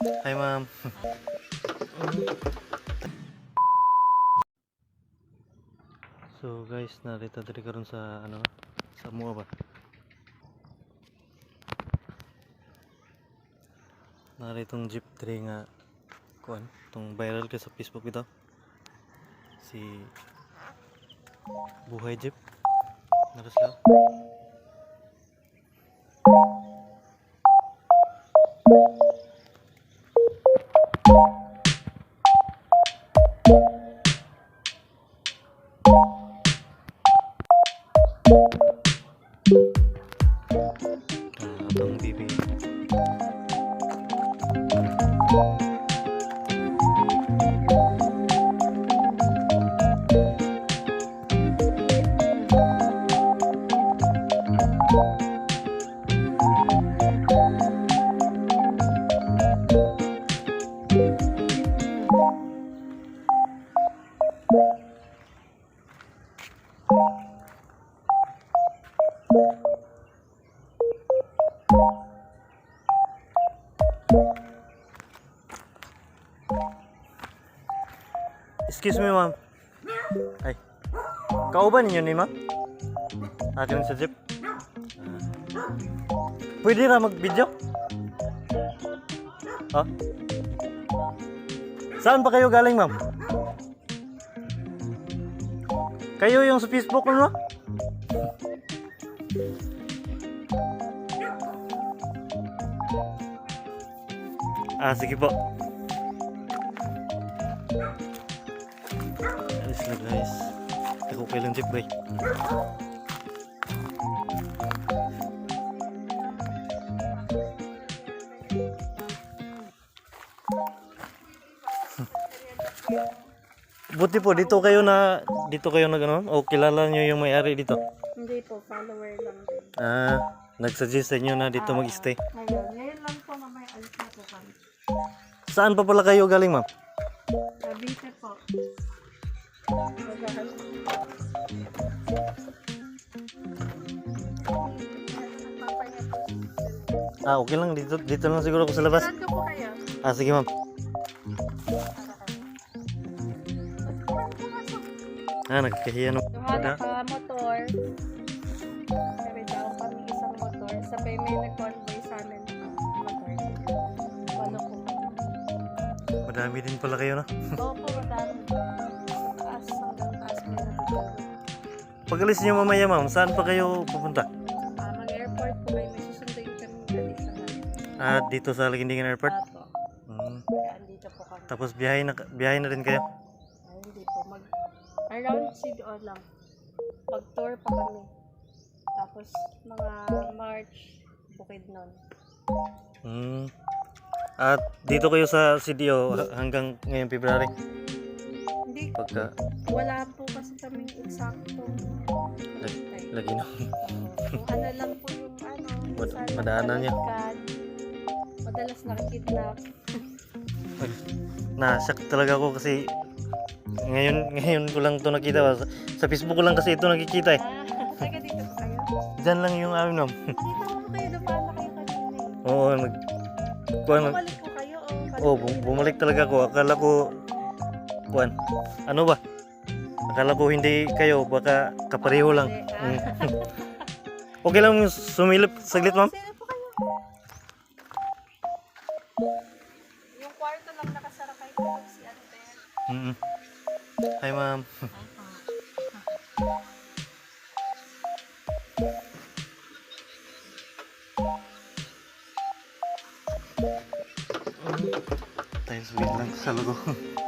Hi, ma'am. so, guys, narito diri karon sa ano, sa Mua ba? Naritong jeep diri nga kuan, tong viral ka sa Facebook ito. Si Buhay Jeep. Naras lang. Ah, atong bibi. Excuse me, ma'am. Ay. Kauban ninyo ni ma'am? Atin sa jeep. Pwede ra mag-video? Ha? Saan pa kayo galing, ma'am? Kayo yung sa Facebook no? Ah, sige po. Alis na guys. Ako kailang jeep bay. Buti po dito kayo na dito kayo nag ano o kilala niyo yung may-ari dito. Hindi po, follower lang din. Ah, nagsuggest sa inyo na dito mag-stay. Ngayon, ngayon lang po na may alis na po kami. Saan pa pala kayo galing, ma'am? Cavite po. Ah, okay lang dito dito lang siguro ako sa labas. Saan ka po kayo? Ah, sige, ma'am. Ah, nagkahiya no. Dumada ka motor. Sabi daw kami isang motor. Sabay may nag-convoy sa amin na motor. Walo po. Madami din pala kayo, no? Opo, madami. Taas hanggang taas may natutulog. Pag-alis niyo mamaya, ma'am, saan pa kayo pupunta? Ah, mag-airport po kayo. May susunduin kami galing sa. Ah, dito sa Lagindingan Airport. Apo. Hmm. Kaya andito po kami. Tapos biyahe na biyahe na rin kayo. Po. Mag, around CDO lang. Pag-tour pa kami. Tapos, mga March, bukid nun. Hmm. At dito kayo sa CDO h- hanggang ngayong February. Hindi, Pagka wala po kasi kami eksakto. Lag- lagi na. kung ano lang po yung ano, Mad- madaanan niya. Madalas nakikidnap. Na-shock talaga ako kasi ngayon ngayon ko lang to nakita sa, sa Facebook ko lang kasi ito nakikita eh. Taga dito po kayo. Diyan lang yung amin ma'am. Nakita ko kayo, dumaan na kayo kanina eh. Oo, nag kuan Bumalik po kayo o balik Oh, kayo? bum- bumalik talaga ako. Akala ko kuan. Ano ba? Akala ko hindi kayo, baka kapareho lang. Mm. okay lang yung sumilip saglit, ma'am. Sino po kayo? Yung kwarto lang nakasara kayo kapag si ano ba yan? Mm. Hi, ma'am. Times wait lang sa logo.